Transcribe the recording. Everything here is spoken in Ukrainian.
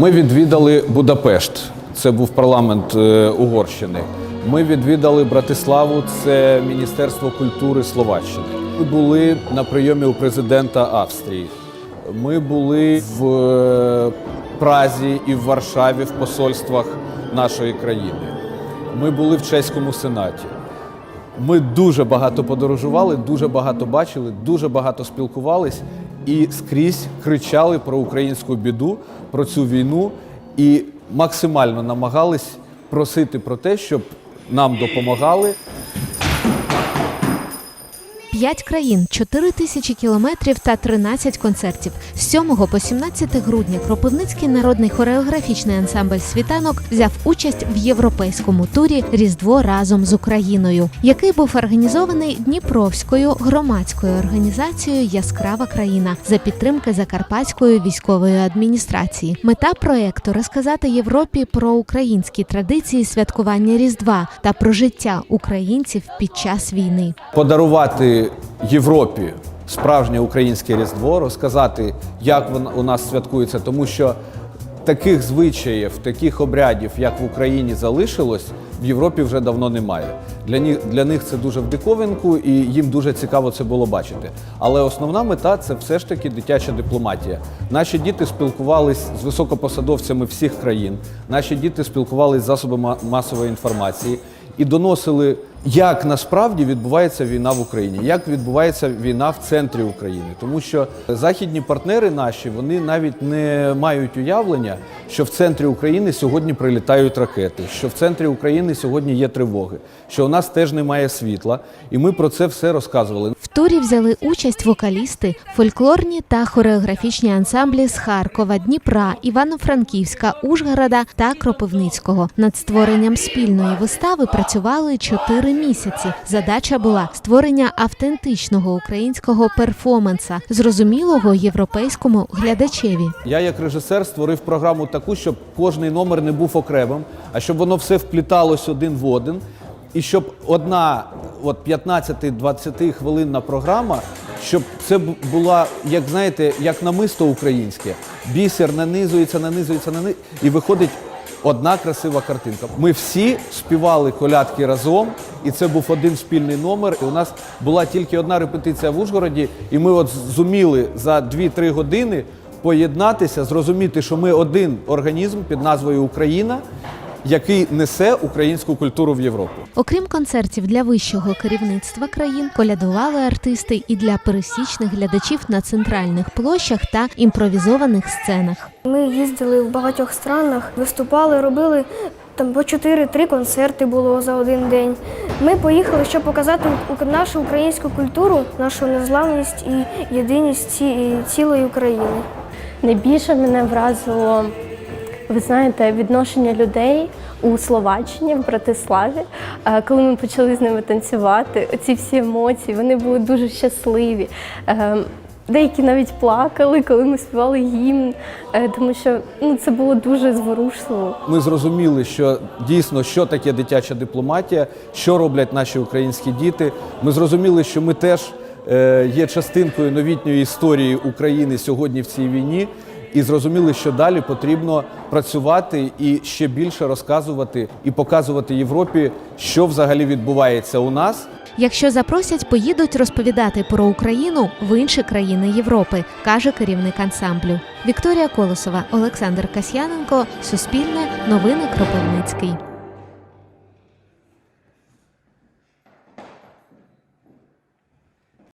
Ми відвідали Будапешт, це був парламент е, Угорщини. Ми відвідали Братиславу, це Міністерство культури Словаччини. Ми були на прийомі у президента Австрії. Ми були в е, Празі і в Варшаві в посольствах нашої країни. Ми були в чеському сенаті. Ми дуже багато подорожували, дуже багато бачили, дуже багато спілкувались і скрізь кричали про українську біду, про цю війну і максимально намагались просити про те, щоб нам допомагали. П'ять країн, 4 тисячі кілометрів та 13 концертів. З 7 по 17 грудня Кропивницький народний хореографічний ансамбль Світанок взяв участь в європейському турі Різдво разом з Україною, який був організований Дніпровською громадською організацією Яскрава країна за підтримки Закарпатської військової адміністрації. Мета проекту розказати Європі про українські традиції святкування Різдва та про життя українців під час війни. подарувати Європі справжнє українське Різдво, розказати, як воно у нас святкується, тому що таких звичаїв, таких обрядів, як в Україні залишилось, в Європі вже давно немає. Для них, для них це дуже в диковинку, і їм дуже цікаво це було бачити. Але основна мета це все ж таки дитяча дипломатія. Наші діти спілкувались з високопосадовцями всіх країн. Наші діти спілкувалися з засобами масової інформації і доносили, як насправді відбувається війна в Україні, як відбувається війна в центрі України. Тому що західні партнери наші вони навіть не мають уявлення, що в центрі України сьогодні прилітають ракети, що в центрі України сьогодні є тривоги, що у нас теж немає світла, і ми про це все розказували. В турі взяли участь вокалісти, фольклорні та хореографічні ансамблі з Харкова, Дніпра, Івано-Франківська, Ужгорода та Кропивницького. Над створенням спільної вистави працювали чотири місяці. Задача була створення автентичного українського перформанса, зрозумілого європейському глядачеві. Я як режисер створив програму таку, щоб кожний номер не був окремим, а щоб воно все впліталось один в один. І щоб одна от 15-20 хвилинна програма, щоб це була, як знаєте, як намисто українське. Бісер нанизується, нанизується, нанизується, і виходить одна красива картинка. Ми всі співали колядки разом, і це був один спільний номер. І у нас була тільки одна репетиція в Ужгороді, і ми от зуміли за 2-3 години поєднатися, зрозуміти, що ми один організм під назвою Україна, який несе українську культуру в Європу. Окрім концертів для вищого керівництва країн, колядували артисти і для пересічних глядачів на центральних площах та імпровізованих сценах. Ми їздили в багатьох странах, виступали, робили там по 4-3 концерти було за один день. Ми поїхали, щоб показати нашу українську культуру, нашу незламність і єдиність цілої України. Найбільше мене вразило, ви знаєте, відношення людей у Словаччині, в Братиславі, Е, коли ми почали з ними танцювати. Ці всі емоції, вони були дуже щасливі. Е, Деякі навіть плакали, коли ми співали гімн, е, тому що ну, це було дуже зворушливо. Ми зрозуміли, що дійсно що таке дитяча дипломатія, що роблять наші українські діти. Ми зрозуміли, що ми теж є частинкою новітньої історії України сьогодні в цій війні. І зрозуміли, що далі потрібно працювати і ще більше розказувати і показувати Європі, що взагалі відбувається у нас, Якщо запросять, поїдуть розповідати про Україну в інші країни Європи, каже керівник ансамблю. Вікторія Колосова, Олександр Касьяненко, Суспільне, Новини Кропивницький.